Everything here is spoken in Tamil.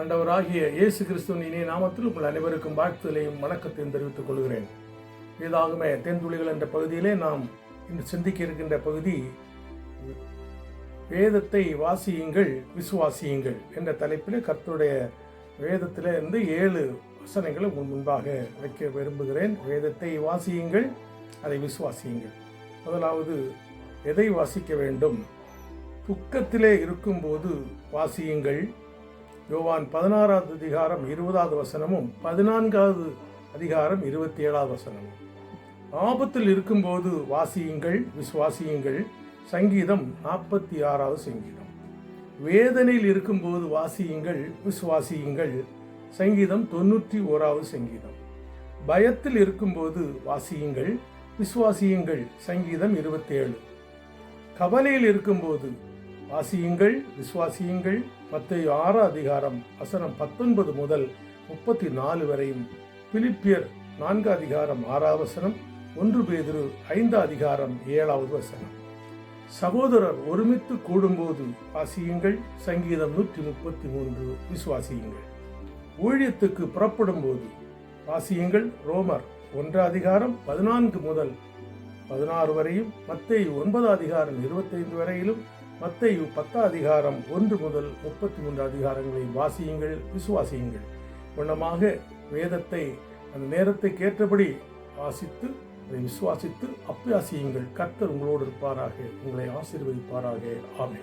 ஆண்டவராகிய இயேசு கிறிஸ்துவின் இனிய நாமத்தில் உங்கள் அனைவருக்கும் வாழ்த்துதலையும் வணக்கத்தையும் தெரிவித்துக் கொள்கிறேன். இதாகுமே தென்துளிகள் என்ற பகுதியிலே நாம் இன்று சிந்திக்க இருக்கின்ற பகுதி வேதத்தை வாசியுங்கள் விசுவாசியுங்கள் என்ற தலைப்பில் கர்த்தருடைய வேதத்திலே இருந்து ஏழு வசனங்களை உன் முன்பாக வைக்க விரும்புகிறேன். வேதத்தை வாசியுங்கள் அதை விசுவாசியுங்கள். முதலாவது எதை வாசிக்க வேண்டும்? துக்கத்திலே இருக்கும்போது வாசியுங்கள். யோவான் பதினாறாவது அதிகாரம் இருபதாவது வசனமும் பதினான்காவது அதிகாரம் இருபத்தி ஏழாவது வசனமும். ஆபத்தில் இருக்கும்போது வாசியுங்கள் விசுவாசியுங்கள். சங்கீதம் நாற்பத்தி ஆறாவது சங்கீதம். வேதனையில் இருக்கும்போது வாசியுங்கள் விசுவாசியுங்கள். சங்கீதம் தொண்ணூற்றி ஓராவது சங்கீதம். பயத்தில் இருக்கும்போது வாசியுங்கள் விசுவாசியுங்கள். சங்கீதம் இருபத்தேழு. கவலையில் இருக்கும்போது வாசியுங்கள் விசுவாசியுங்கள். மத்திய ஆறு அதிகாரம் வசனம் பத்தொன்பது முதல் முப்பத்தி நாலு வரையும். பிலிப்பியர் நான்கு அதிகாரம் ஆறாவது வசனம் ஒன்று பேதிரு ஐந்து அதிகாரம் ஏழாவது வசனம். சகோதரர் ஒருமித்து கூடும்போது வாசியுங்கள் சங்கீதம் நூற்றி முப்பத்தி மூன்று விசுவாசியுங்கள். ஊழியத்துக்கு புறப்படும் போது வாசியுங்கள் ரோமர் ஒன்று அதிகாரம் பதினான்கு முதல் பதினாறு வரையும் மத்திய ஒன்பது அதிகாரம் இருபத்தைந்து வரையிலும் மத்தையு பத்தா அதிகாரம் ஒன்று முதல் முப்பத்தி மூன்று அதிகாரங்களை வாசியுங்கள் விசுவாசியுங்கள். வண்ணமாக வேதத்தை அந்த நேரத்துக்கு ஏற்றபடி வாசித்து அதை விசுவாசித்து அப்பியாசியுங்கள் கர்த்தர் உங்களோடு இருப்பாராக உங்களை ஆசீர்வதிப்பாராக. ஆமே